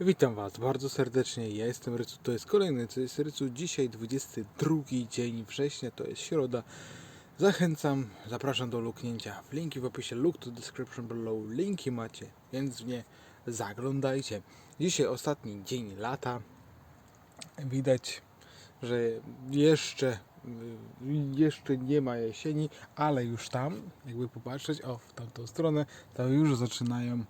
Witam Was bardzo serdecznie, ja jestem Rycu, to jest kolejny, to jest Rycu, dzisiaj 22 dzień września, to jest środa. Zachęcam, zapraszam do luknięcia. W linki w opisie, look to description below, linki macie, więc w nie zaglądajcie. Dzisiaj ostatni dzień lata, widać, że jeszcze, jeszcze nie ma jesieni, ale już tam, jakby popatrzeć, o w tamtą stronę, to już zaczynają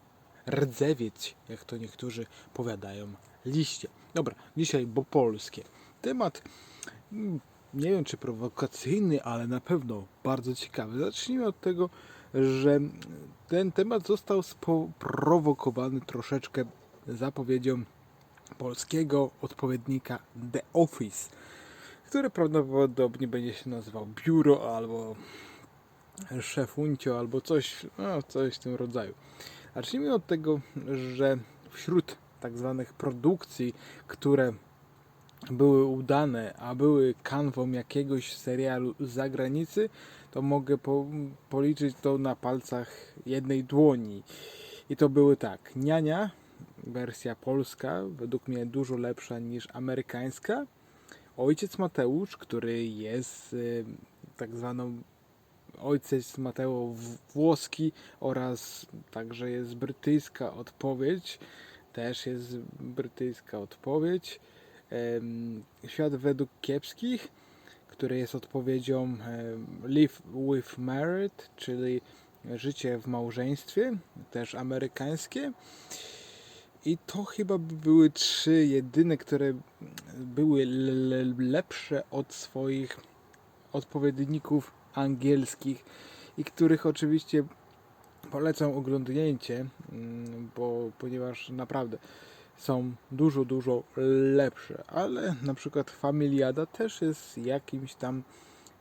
rdzewieć, jak to niektórzy powiadają, liście. Dobra, dzisiaj bo polskie. Temat mm, nie wiem czy prowokacyjny, ale na pewno bardzo ciekawy. Zacznijmy od tego, że ten temat został sprowokowany troszeczkę zapowiedzią polskiego odpowiednika The Office, który prawdopodobnie będzie się nazywał Biuro albo Szefuncio albo coś, no, coś w tym rodzaju. Zacznijmy od tego, że wśród tak zwanych produkcji, które były udane, a były kanwą jakiegoś serialu z zagranicy, to mogę po, policzyć to na palcach jednej dłoni. I to były tak, Niania, wersja polska, według mnie dużo lepsza niż amerykańska. Ojciec Mateusz, który jest y, tak zwaną ojciec Mateo włoski oraz także jest brytyjska odpowiedź. Też jest brytyjska odpowiedź. Świat według kiepskich, który jest odpowiedzią Live with Merit, czyli życie w małżeństwie, też amerykańskie. I to chyba by były trzy jedyne, które były le- le- lepsze od swoich odpowiedników angielskich i których oczywiście polecam oglądnięcie, mm, bo ponieważ naprawdę są dużo, dużo lepsze, ale na przykład Familiada też jest jakimś tam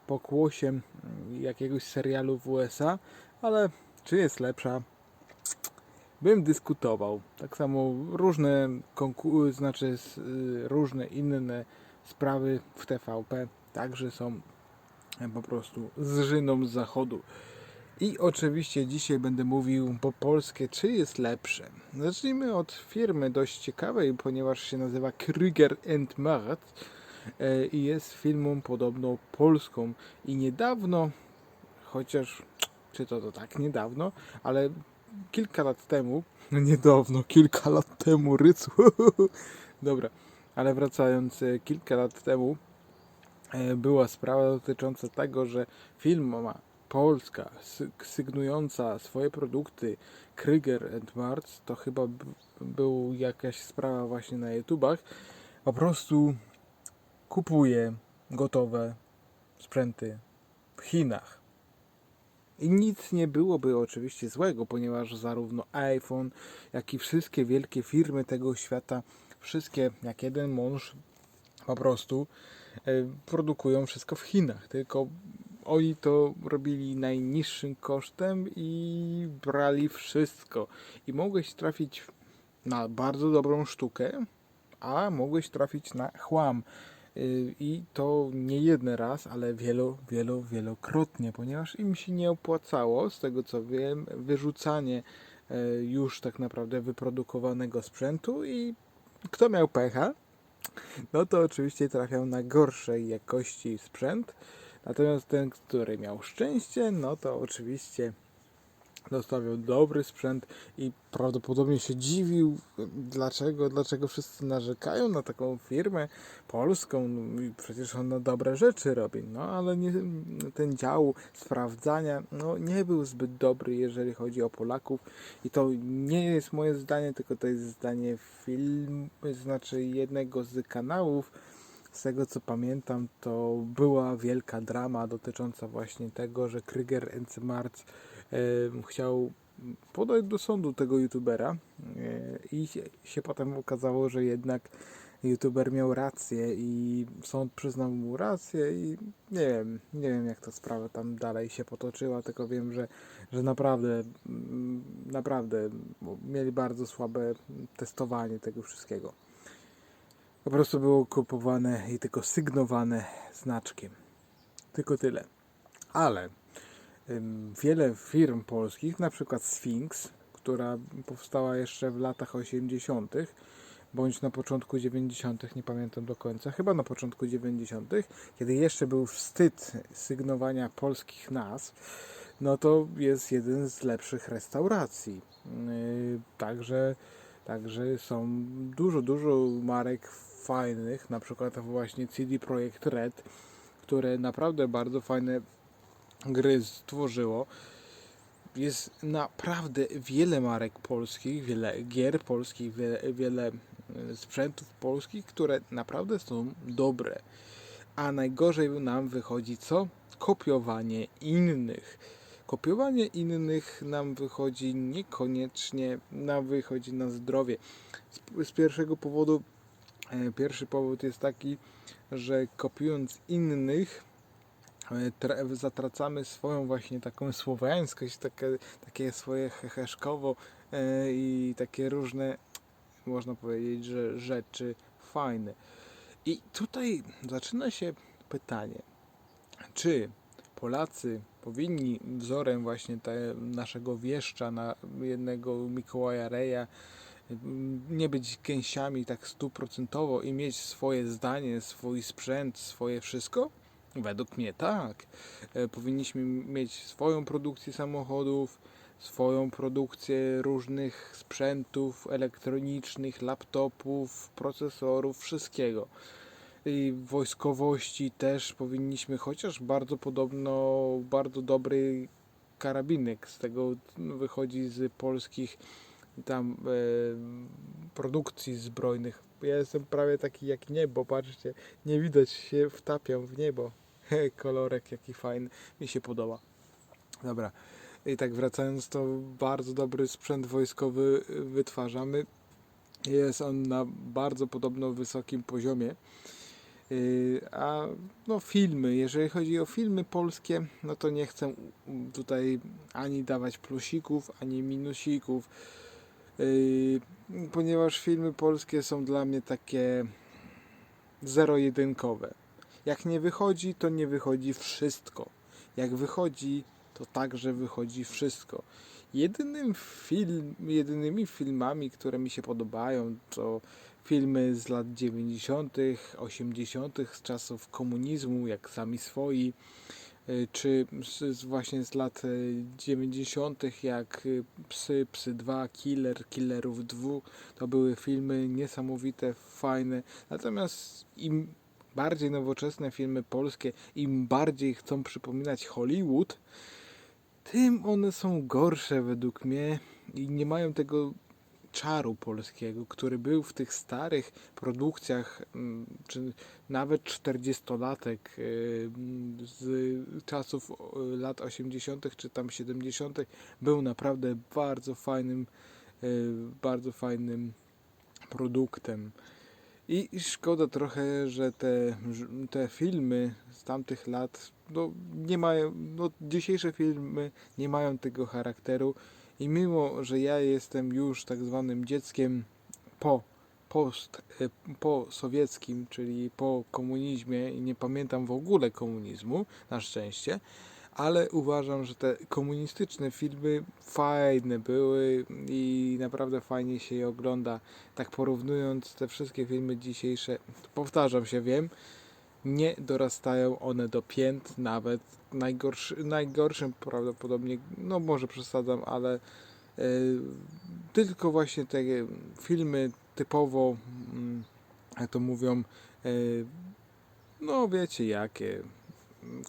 pokłosiem mm, jakiegoś serialu w USA, ale czy jest lepsza? Bym dyskutował. Tak samo różne konku- znaczy y, różne inne sprawy w TVP także są po prostu z żyną z zachodu. I oczywiście dzisiaj będę mówił po polskie, czy jest lepsze. Zacznijmy od firmy dość ciekawej, ponieważ się nazywa Krüger Marz e, i jest firmą podobno polską. I niedawno, chociaż czy to to tak niedawno, ale kilka lat temu, no niedawno, kilka lat temu, rycu, dobra, ale wracając, e, kilka lat temu była sprawa dotycząca tego, że firma polska sy- sygnująca swoje produkty Krüger and Marz, to chyba był jakaś sprawa właśnie na YouTubach, po prostu kupuje gotowe sprzęty w Chinach. I nic nie byłoby oczywiście złego, ponieważ zarówno iPhone, jak i wszystkie wielkie firmy tego świata, wszystkie jak jeden mąż po prostu e, produkują wszystko w Chinach. Tylko oni to robili najniższym kosztem i brali wszystko. I mogłeś trafić na bardzo dobrą sztukę, a mogłeś trafić na chłam. Y, I to nie jeden raz, ale wielo, wielo, wielokrotnie, ponieważ im się nie opłacało, z tego co wiem, wyrzucanie e, już tak naprawdę wyprodukowanego sprzętu i kto miał pecha, no to oczywiście trafiał na gorszej jakości sprzęt. Natomiast ten, który miał szczęście, no to oczywiście dostawiał dobry sprzęt i prawdopodobnie się dziwił, dlaczego, dlaczego wszyscy narzekają na taką firmę polską. No Przecież ona dobre rzeczy robi, no ale nie, ten dział sprawdzania no, nie był zbyt dobry, jeżeli chodzi o Polaków. I to nie jest moje zdanie, tylko to jest zdanie film, znaczy jednego z kanałów. Z tego co pamiętam, to była wielka drama dotycząca właśnie tego, że Kryger and Marz em, chciał podać do sądu tego youtubera e, i się, potem okazało, że jednak youtuber miał rację i sąd przyznał mu rację i nie wiem, nie wiem jak ta sprawa tam dalej się potoczyła, tylko wiem, że, że naprawdę, mm, naprawdę mieli bardzo słabe testowanie tego wszystkiego. Po prostu było kupowane i tylko sygnowane znaczkiem. Tylko tyle. Ale wiele firm polskich, na przykład Sphinx, która powstała jeszcze w latach 80., bądź na początku 90., nie pamiętam do końca, chyba na początku 90., kiedy jeszcze był wstyd sygnowania polskich nazw, no to jest jeden z lepszych restauracji. Yy, Także, także są dużo, dużo marek fajnych, na przykład właśnie CD Projekt Red, które naprawdę bardzo fajne gry stworzyło. Jest naprawdę wiele marek polskich, wiele gier polskich, wiele, wiele e, sprzętów polskich, które naprawdę są dobre. A najgorzej nam wychodzi co? Kopiowanie innych. Kopiowanie innych nam wychodzi niekoniecznie, nam wychodzi na zdrowie. Z, z pierwszego powodu, e, pierwszy powód jest taki, że kopiując innych, zatracamy swoją właśnie taką słowiańskość, takie, takie swoje heheszkowo e, i takie różne, można powiedzieć, że rzeczy fajne. I tutaj zaczyna się pytanie, czy Polacy powinni wzorem właśnie naszego wieszcza na jednego Mikołaja Reja m, nie być gęsiami tak stuprocentowo i mieć swoje zdanie, swój sprzęt, swoje wszystko? Według mnie tak. E, Powinniśmy mieć swoją produkcję samochodów, swoją produkcję różnych sprzętów elektronicznych, laptopów, procesorów, wszystkiego. I wojskowości też powinniśmy, chociaż bardzo podobno, bardzo dobry karabinek z tego wychodzi z polskich tam e, produkcji zbrojnych. Ja jestem prawie taki jak niebo, patrzcie, nie widać się, wtapiam w niebo. Kolorek jaki fajny, mi się podoba. Dobra, i tak wracając, to bardzo dobry sprzęt wojskowy wytwarzamy. Jest on na bardzo podobno wysokim poziomie. Yy, A no filmy, jeżeli chodzi o filmy polskie, no to nie chcę tutaj ani dawać plusików, ani minusików, Yy, ponieważ filmy polskie są dla mnie takie zero-jedynkowe. Jak nie wychodzi, to nie wychodzi wszystko. Jak wychodzi, to także wychodzi wszystko. Jedynym film, jedynymi filmami, które mi się podobają, to filmy z lat 90., 80., z czasów komunizmu, jak sami swoi, y, czy właśnie z lat y, 90., jak y, Psy, Psy 2, Killer, Killerów 2. To były filmy niesamowite, fajne. Natomiast im bardziej nowoczesne filmy polskie, im bardziej chcą przypominać Hollywood, tym one są gorsze według mnie i nie mają tego czaru polskiego, który był w tych starych produkcjach, mm, czy nawet 40-latek y, z czasów lat 80., czy tam 70., był naprawdę bardzo fajnym, y, bardzo fajnym produktem. I szkoda trochę, że te, te filmy z tamtych lat no, nie mają, no, dzisiejsze filmy nie mają tego charakteru. I mimo, że ja jestem już tak zwanym dzieckiem po, post, e, po sowieckim, czyli po komunizmie i nie pamiętam w ogóle komunizmu, na szczęście, ale uważam, że te komunistyczne filmy fajne były i naprawdę fajnie się je ogląda. Tak porównując te wszystkie filmy dzisiejsze, powtarzam się, wiem, nie dorastają one do pięt nawet najgorszy, najgorszym prawdopodobnie, no może przesadzam, ale e, tylko właśnie te filmy typowo, mm, jak to mówią, e, no wiecie jakie,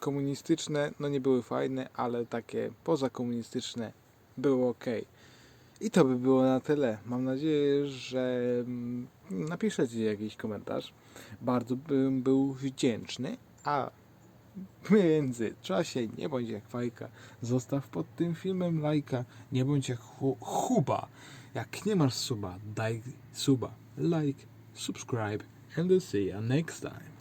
komunistyczne, no nie były fajne, ale takie pozakomunistyczne było ok. I to by było na tyle. Mam nadzieję, że mm, napiszecie jakiś komentarz. Bardzo bym był wdzięczny. A w międzyczasie nie bądź jak fajka. Zostaw pod tym filmem lajka. Nie bądź jak hu- chuba. Jak nie masz suba, daj suba. Like, subscribe and see you next time.